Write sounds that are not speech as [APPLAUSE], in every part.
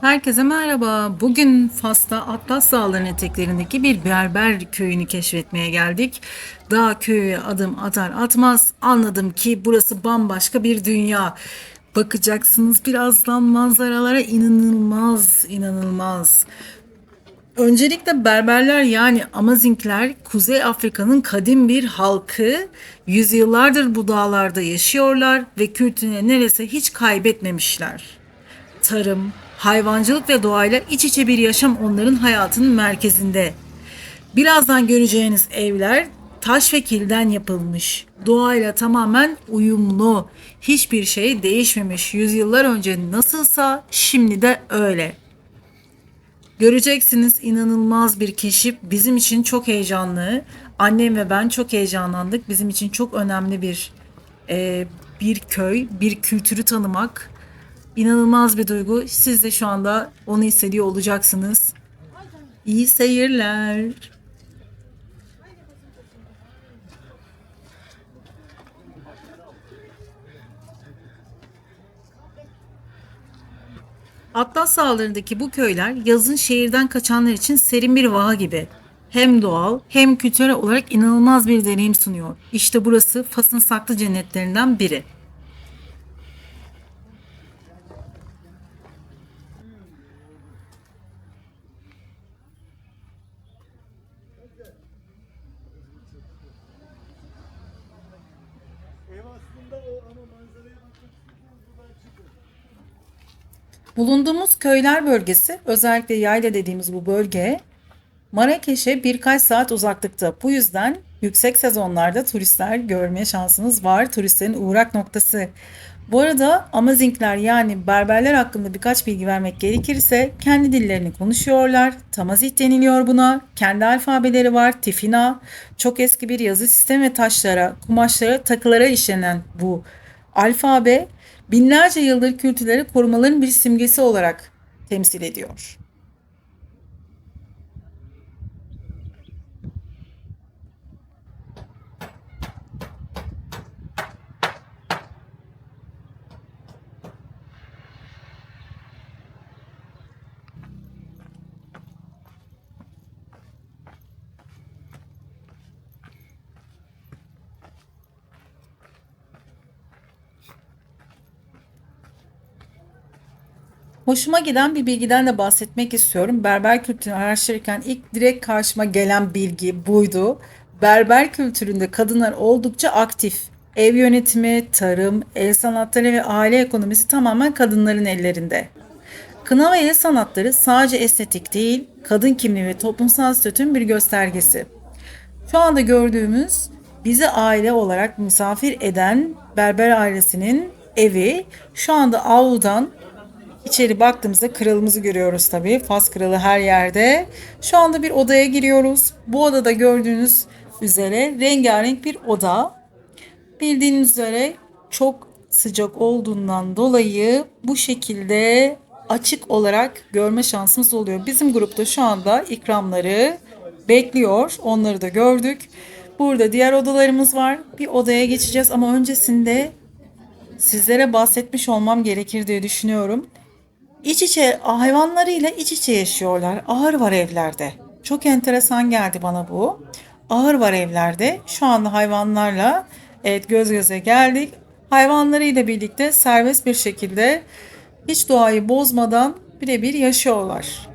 Herkese merhaba. Bugün Fas'ta Atlas Dağları'nın eteklerindeki bir berber köyünü keşfetmeye geldik. Dağ köyü adım atar atmaz anladım ki burası bambaşka bir dünya. Bakacaksınız birazdan manzaralara inanılmaz inanılmaz. Öncelikle Berberler yani Amazinkler Kuzey Afrika'nın kadim bir halkı. Yüzyıllardır bu dağlarda yaşıyorlar ve kültürünü neresi hiç kaybetmemişler tarım, hayvancılık ve doğayla iç içe bir yaşam onların hayatının merkezinde. Birazdan göreceğiniz evler taş ve kilden yapılmış. Doğayla tamamen uyumlu. Hiçbir şey değişmemiş. Yüzyıllar önce nasılsa şimdi de öyle. Göreceksiniz inanılmaz bir keşif. Bizim için çok heyecanlı. Annem ve ben çok heyecanlandık. Bizim için çok önemli bir e, bir köy, bir kültürü tanımak. İnanılmaz bir duygu. Siz de şu anda onu hissediyor olacaksınız. İyi seyirler. Atlas Dağları'ndaki bu köyler yazın şehirden kaçanlar için serin bir vaha gibi. Hem doğal hem kültürel olarak inanılmaz bir deneyim sunuyor. İşte burası Fas'ın saklı cennetlerinden biri. Ev aslında o ama manzaraya bakmak istiyorsanız buradan çıkın. Bulunduğumuz köyler bölgesi, özellikle yayla dediğimiz bu bölge, Marrakeş'e birkaç saat uzaklıkta. Bu yüzden yüksek sezonlarda turistler görmeye şansınız var. Turistlerin uğrak noktası. Bu arada Amazinkler yani Berberler hakkında birkaç bilgi vermek gerekirse kendi dillerini konuşuyorlar. Tamazit deniliyor buna. Kendi alfabeleri var. Tifina. Çok eski bir yazı sistemi ve taşlara, kumaşlara, takılara işlenen bu alfabe binlerce yıldır kültürleri korumaların bir simgesi olarak temsil ediyor. Hoşuma giden bir bilgiden de bahsetmek istiyorum. Berber kültürünü araştırırken ilk direkt karşıma gelen bilgi buydu. Berber kültüründe kadınlar oldukça aktif. Ev yönetimi, tarım, el sanatları ve aile ekonomisi tamamen kadınların ellerinde. Kına ve el sanatları sadece estetik değil, kadın kimliği ve toplumsal statünün bir göstergesi. Şu anda gördüğümüz bizi aile olarak misafir eden Berber ailesinin evi şu anda avludan İçeri baktığımızda kralımızı görüyoruz tabii. Fas kralı her yerde. Şu anda bir odaya giriyoruz. Bu odada gördüğünüz üzere rengarenk bir oda. Bildiğiniz üzere çok sıcak olduğundan dolayı bu şekilde açık olarak görme şansımız oluyor. Bizim grupta şu anda ikramları bekliyor. Onları da gördük. Burada diğer odalarımız var. Bir odaya geçeceğiz ama öncesinde sizlere bahsetmiş olmam gerekir diye düşünüyorum. İç içe hayvanlarıyla iç içe yaşıyorlar. Ahır var evlerde. Çok enteresan geldi bana bu. Ahır var evlerde. Şu anda hayvanlarla evet göz göze geldik. Hayvanlarıyla birlikte serbest bir şekilde hiç doğayı bozmadan birebir yaşıyorlar.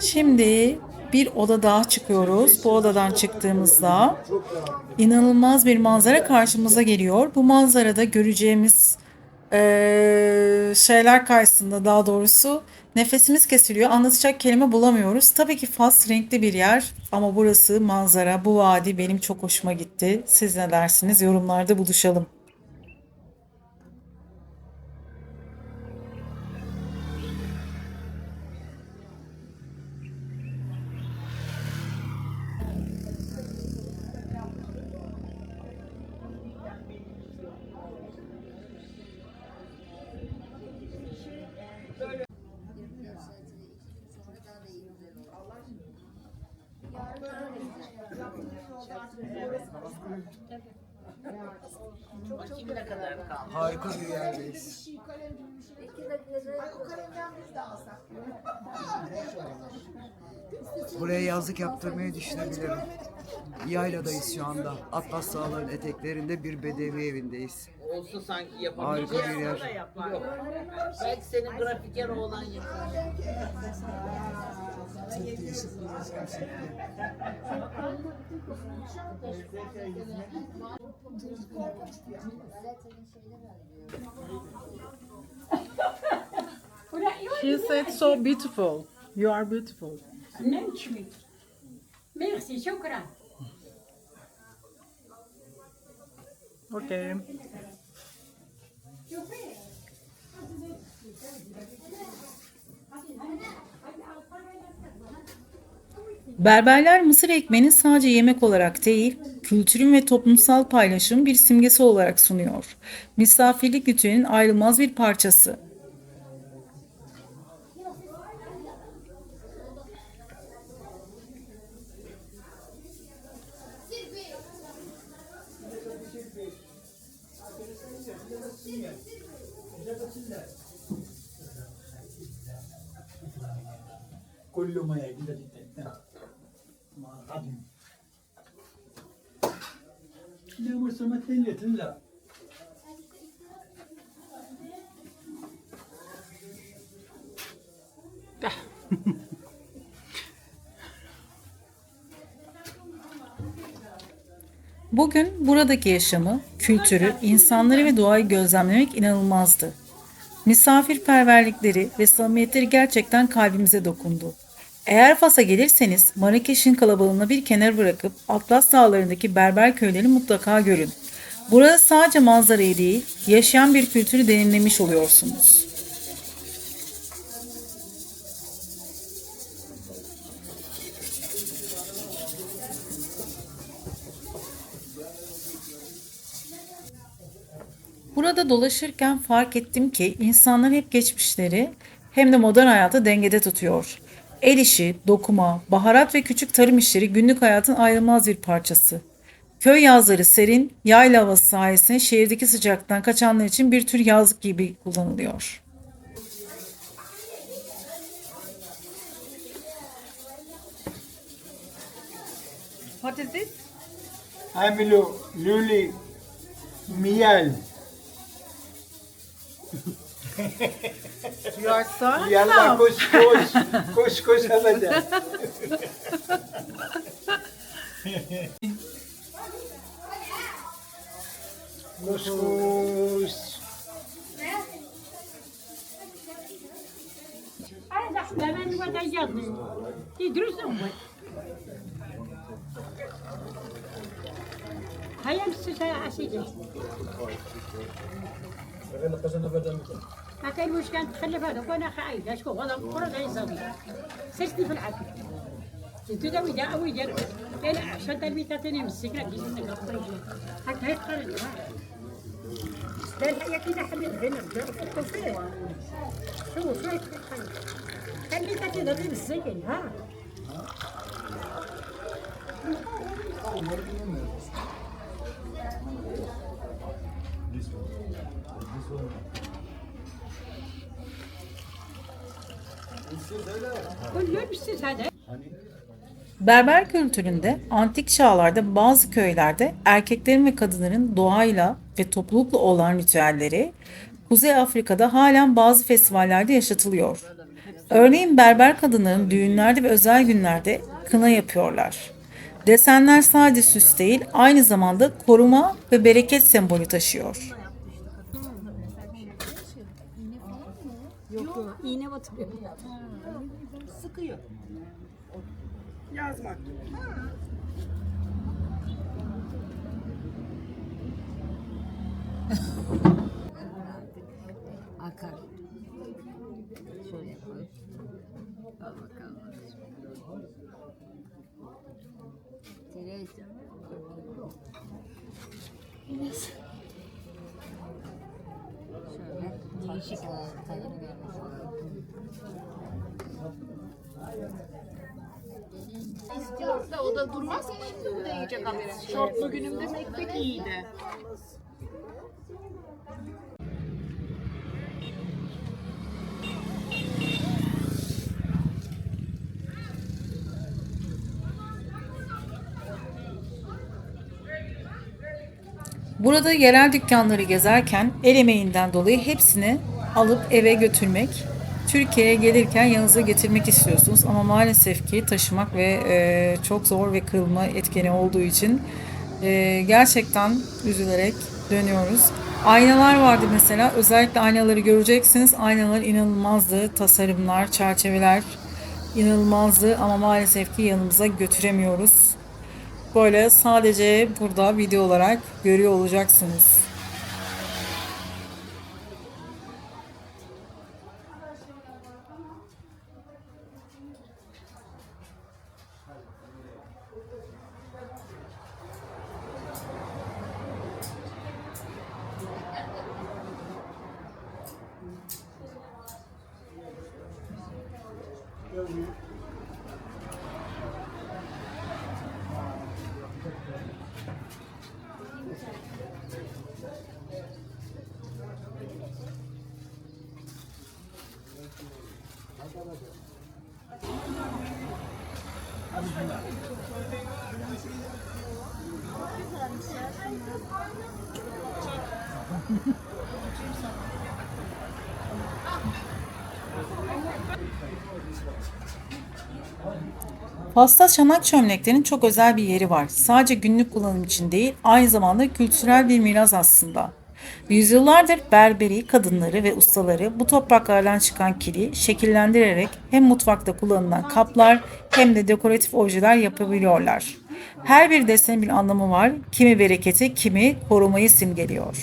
Şimdi bir oda daha çıkıyoruz. Bu odadan çıktığımızda inanılmaz bir manzara karşımıza geliyor. Bu manzarada göreceğimiz eee, şeyler karşısında daha doğrusu nefesimiz kesiliyor. Anlatacak kelime bulamıyoruz. Tabii ki Fas renkli bir yer ama burası manzara, bu vadi benim çok hoşuma gitti. Siz ne dersiniz? Yorumlarda buluşalım. Harika bir yerdeyiz. İki dakikada O kalemden biz de alsak. Buraya yazlık yaptırmayı düşünebilirim. Yayladayız şu anda. Atlas Dağları'nın eteklerinde bir bedevi evindeyiz. Olsa sanki Harika yapabileceğiz. bir yer. Yok. Yok. Belki senin grafiker oğlan yapar. She said so beautiful. You are beautiful. Mençmi. Merci, şükran. Okay. Berberler mısır ekmeğini sadece yemek olarak değil, kültürün ve toplumsal paylaşımın bir simgesi olarak sunuyor. Misafirlik ritüelinin ayrılmaz bir parçası. كل ما يجد للتنتهى مع العظم Kilemur Samet devletin la. Bugün buradaki yaşamı, kültürü, insanları ve doğayı gözlemlemek inanılmazdı. Misafirperverlikleri ve samimiyetleri gerçekten kalbimize dokundu. Eğer Fas'a gelirseniz Marrakeş'in kalabalığına bir kenar bırakıp Atlas Dağları'ndaki berber köylerini mutlaka görün. Burada sadece manzarayı değil, yaşayan bir kültürü deneyimlemiş oluyorsunuz. Burada dolaşırken fark ettim ki insanlar hep geçmişleri hem de modern hayatı dengede tutuyor. El işi, dokuma, baharat ve küçük tarım işleri günlük hayatın ayrılmaz bir parçası. Köy yazları serin, yayla havası sayesinde şehirdeki sıcaktan kaçanlar için bir tür yazlık gibi kullanılıyor. What is this? Amilo, Luli, Miel. [LAUGHS] You are so Yallah koş koş. koş koş hemen. koş koş. Hemen burada yazın. Gidiyorsun mu? Hayır size aşık. ما كاين مشكل تخلف هذا وأنا خايف. شكون هذا القرى غير صافي سجدي في العافية. انتو دا ويدا اوي كاين عشان تلميذ تاني مسك لك جيت لك هكا هي تقرر لا. الحياة كي حليت هنا بدا نفكر فيه شو شو خلي تاتي دابا مزيان ها. Berber kültüründe antik çağlarda bazı köylerde erkeklerin ve kadınların doğayla ve toplulukla olan ritüelleri Kuzey Afrika'da halen bazı festivallerde yaşatılıyor. Örneğin berber kadınların düğünlerde ve özel günlerde kına yapıyorlar. Desenler sadece süs değil, aynı zamanda koruma ve bereket sembolü taşıyor. Yok iğne batırıyor. Sıkıyor. akar. Şöyle koy. Al bakalım. Tereyağ. Değişik tadını görmüş İstiyoruz da o da durmaz ki şimdi de yiyecek ama. Şortlu günümde ekmek iyiydi. Burada yerel dükkanları gezerken el emeğinden dolayı hepsini alıp eve götürmek, Türkiye'ye gelirken yanınıza getirmek istiyorsunuz ama maalesef ki taşımak ve e, çok zor ve kırılma etkeni olduğu için e, gerçekten üzülerek dönüyoruz. Aynalar vardı mesela. Özellikle aynaları göreceksiniz. Aynalar inanılmazdı. Tasarımlar, çerçeveler inanılmazdı ama maalesef ki yanımıza götüremiyoruz. Böyle sadece burada video olarak görüyor olacaksınız. Fas'ta çanak çömleklerin çok özel bir yeri var. Sadece günlük kullanım için değil, aynı zamanda kültürel bir miras aslında. Yüzyıllardır berberi, kadınları ve ustaları bu topraklardan çıkan kili şekillendirerek hem mutfakta kullanılan kaplar hem de dekoratif objeler yapabiliyorlar. Her bir desenin bir anlamı var. Kimi bereketi, kimi korumayı simgeliyor.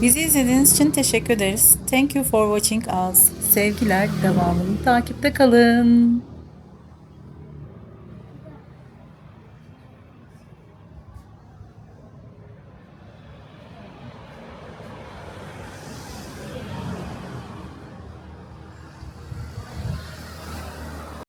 Bizi izlediğiniz için teşekkür ederiz. Thank you for watching us. Sevgiler, devamını takipte kalın.